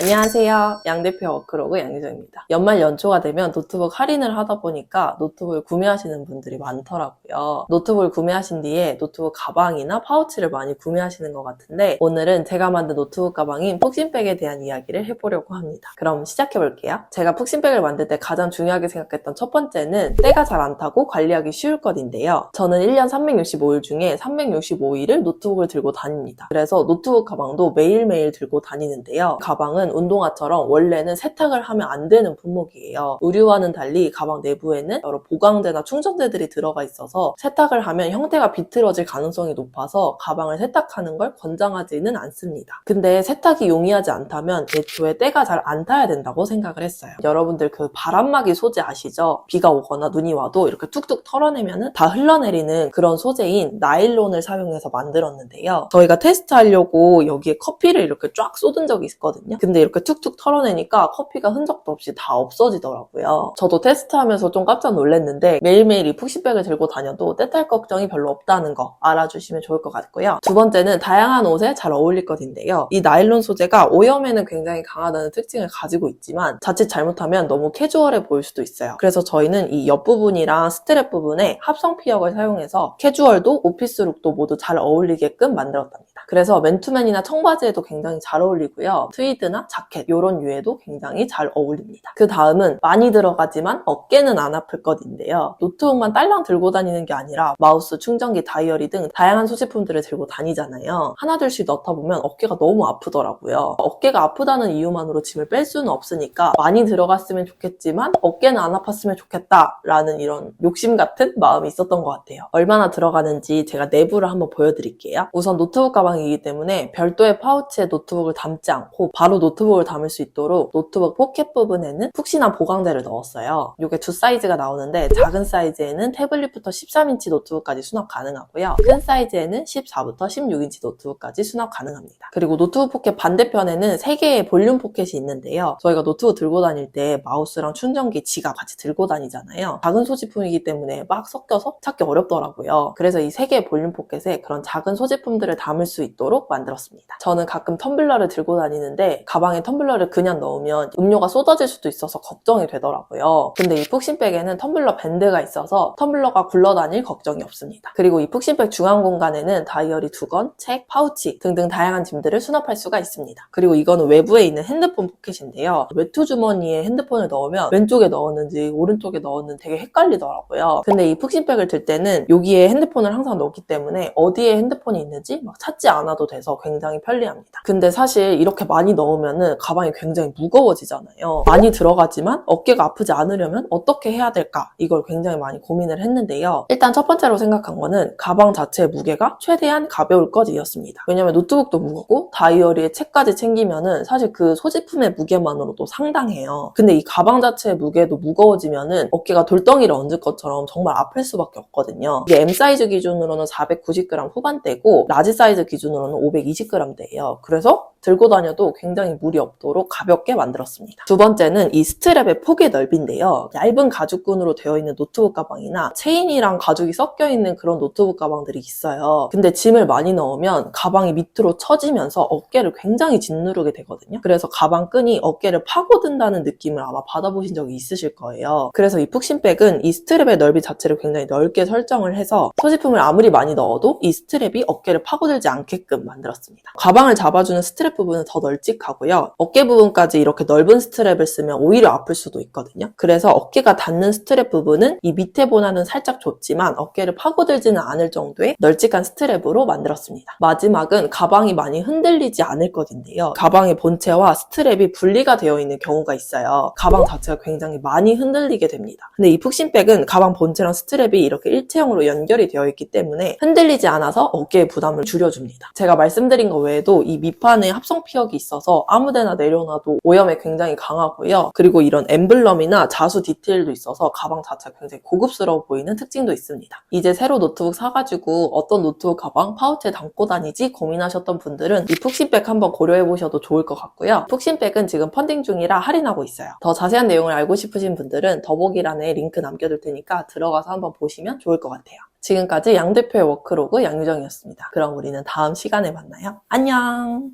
안녕하세요. 양대표 워크로그 양유정입니다. 연말 연초가 되면 노트북 할인을 하다 보니까 노트북을 구매하시는 분들이 많더라고요. 노트북을 구매하신 뒤에 노트북 가방이나 파우치를 많이 구매하시는 것 같은데 오늘은 제가 만든 노트북 가방인 푹신백에 대한 이야기를 해보려고 합니다. 그럼 시작해볼게요. 제가 푹신백을 만들 때 가장 중요하게 생각했던 첫 번째는 때가 잘 안 타고 관리하기 쉬울 것인데요. 저는 1년 365일 중에 365일을 노트북을 들고 다닙니다. 그래서 노트북 가방도 매일매일 들고 다니는데요. 가방은 운동화처럼 원래는 세탁을 하면 안 되는 품목이에요. 의류와는 달리 가방 내부에는 여러 보강대나 충전대들이 들어가 있어서 세탁을 하면 형태가 비틀어질 가능성이 높아서 가방을 세탁하는 걸 권장하지는 않습니다. 근데 세탁이 용이하지 않다면 애초에 때가 잘 안 타야 된다고 생각을 했어요. 여러분들 그 바람막이 소재 아시죠? 비가 오거나 눈이 와도 이렇게 툭툭 털어내면 다 흘러내리는 그런 소재인 나일론을 사용해서 만들었는데요. 저희가 테스트하려고 여기에 커피를 이렇게 쫙 쏟은 적이 있거든요. 근데 이렇게 툭툭 털어내니까 커피가 흔적도 없이 다 없어지더라고요. 저도 테스트하면서 좀 깜짝 놀랐는데 매일매일 이 푹신백을 들고 다녀도 때탈 걱정이 별로 없다는 거 알아주시면 좋을 것 같고요. 두 번째는 다양한 옷에 잘 어울릴 것인데요. 이 나일론 소재가 오염에는 굉장히 강하다는 특징을 가지고 있지만 자칫 잘못하면 너무 캐주얼해 보일 수도 있어요. 그래서 저희는 이 옆부분이랑 스트랩 부분에 합성 피혁을 사용해서 캐주얼도 오피스룩도 모두 잘 어울리게끔 만들었답니다. 그래서 맨투맨이나 청바지에도 굉장히 잘 어울리고요. 트위드나 자켓 이런 류에도 굉장히 잘 어울립니다. 그 다음은 많이 들어가지만 어깨는 안 아플 것인데요. 노트북만 딸랑 들고 다니는 게 아니라 마우스, 충전기, 다이어리 등 다양한 소지품들을 들고 다니잖아요. 하나둘씩 넣다 보면 어깨가 너무 아프더라고요. 어깨가 아프다는 이유만으로 짐을 뺄 수는 없으니까 많이 들어갔으면 좋겠지만 어깨는 안 아팠으면 좋겠다라는 이런 욕심 같은 마음이 있었던 것 같아요. 얼마나 들어가는지 제가 내부를 한번 보여드릴게요. 우선 노트북 가방이기 때문에 별도의 파우치에 노트북을 담지 않고 바로 노트북 을 담을 수 있도록 노트북 포켓 부분에는 푹신한 보강대를 넣었어요. 이게 두 사이즈가 나오는데 작은 사이즈에는 태블릿부터 13인치 노트북까지 수납 가능하고요. 큰 사이즈에는 14부터 16인치 노트북까지 수납 가능합니다. 그리고 노트북 포켓 반대편에는 3개의 볼륨 포켓이 있는데요. 저희가 노트북 들고 다닐 때 마우스랑 충전기, 지갑 같이 들고 다니잖아요. 작은 소지품이기 때문에 막 섞여서 찾기 어렵더라고요. 그래서 이 3개의 볼륨 포켓에 그런 작은 소지품들을 담을 수 있도록 만들었습니다. 저는 가끔 텀블러를 들고 다니는데 가방 에 텀블러를 그냥 넣으면 음료가 쏟아질 수도 있어서 걱정이 되더라고요. 근데 이 푹신백에는 텀블러 밴드가 있어서 텀블러가 굴러다닐 걱정이 없습니다. 그리고 이 푹신백 중앙 공간에는 다이어리 두 건, 책, 파우치 등등 다양한 짐들을 수납할 수가 있습니다. 그리고 이거는 외부에 있는 핸드폰 포켓인데요. 외투 주머니에 핸드폰을 넣으면 왼쪽에 넣었는지 오른쪽에 넣었는지 되게 헷갈리더라고요. 근데 이 푹신백을 들 때는 여기에 핸드폰을 항상 넣기 때문에 어디에 핸드폰이 있는지 막 찾지 않아도 돼서 굉장히 편리합니다. 근데 사실 이렇게 많이 넣으면 은 가방이 굉장히 무거워지잖아요. 많이 들어가지만 어깨가 아프지 않으려면 어떻게 해야 될까? 이걸 굉장히 많이 고민을 했는데요. 일단 첫 번째로 생각한 거는 가방 자체의 무게가 최대한 가벼울 것이었습니다. 왜냐면 노트북도 무겁고 다이어리에 책까지 챙기면은 사실 그 소지품의 무게만으로도 상당해요. 근데 이 가방 자체의 무게도 무거워지면은 어깨가 돌덩이를 얹을 것처럼 정말 아플 수밖에 없거든요. 이게 M 사이즈 기준으로는 490g 후반대고 라지 사이즈 기준으로는 520g대예요. 그래서 들고 다녀도 굉장히 무리 없도록 가볍게 만들었습니다. 두 번째는 이 스트랩의 폭의 넓이인데요. 얇은 가죽끈으로 되어 있는 노트북 가방이나 체인이랑 가죽이 섞여 있는 그런 노트북 가방들이 있어요. 근데 짐을 많이 넣으면 가방이 밑으로 처지면서 어깨를 굉장히 짓누르게 되거든요. 그래서 가방 끈이 어깨를 파고든다는 느낌을 아마 받아보신 적이 있으실 거예요. 그래서 이 푹신백은 이 스트랩의 넓이 자체를 굉장히 넓게 설정을 해서 소지품을 아무리 많이 넣어도 이 스트랩이 어깨를 파고들지 않게끔 만들었습니다. 가방을 잡아주는 스트랩 부분은 더 널찍하고요. 어깨 부분까지 이렇게 넓은 스트랩을 쓰면 오히려 아플 수도 있거든요. 그래서 어깨가 닿는 스트랩 부분은 이 밑에 보다는 살짝 좁지만 어깨를 파고들지는 않을 정도의 널찍한 스트랩으로 만들었습니다. 마지막은 가방이 많이 흔들리지 않을 것인데요. 가방의 본체와 스트랩이 분리가 되어 있는 경우가 있어요. 가방 자체가 굉장히 많이 흔들리게 됩니다. 근데 이 푹신백은 가방 본체랑 스트랩이 이렇게 일체형으로 연결이 되어 있기 때문에 흔들리지 않아서 어깨의 부담을 줄여줍니다. 제가 말씀드린 것 외에도 이 밑판에 합성 피혁이 있어서 아무데나 내려놔도 오염에 굉장히 강하고요. 그리고 이런 엠블럼이나 자수 디테일도 있어서 가방 자체가 굉장히 고급스러워 보이는 특징도 있습니다. 이제 새로 노트북 사가지고 어떤 노트북 가방 파우치에 담고 다니지 고민하셨던 분들은 이 푹신백 한번 고려해 보셔도 좋을 것 같고요. 푹신백은 지금 펀딩 중이라 할인하고 있어요. 더 자세한 내용을 알고 싶으신 분들은 더보기란에 링크 남겨둘 테니까 들어가서 한번 보시면 좋을 것 같아요. 지금까지 양 대표의 워크로그 양유정이었습니다. 그럼 우리는 다음 시간에 만나요. 안녕!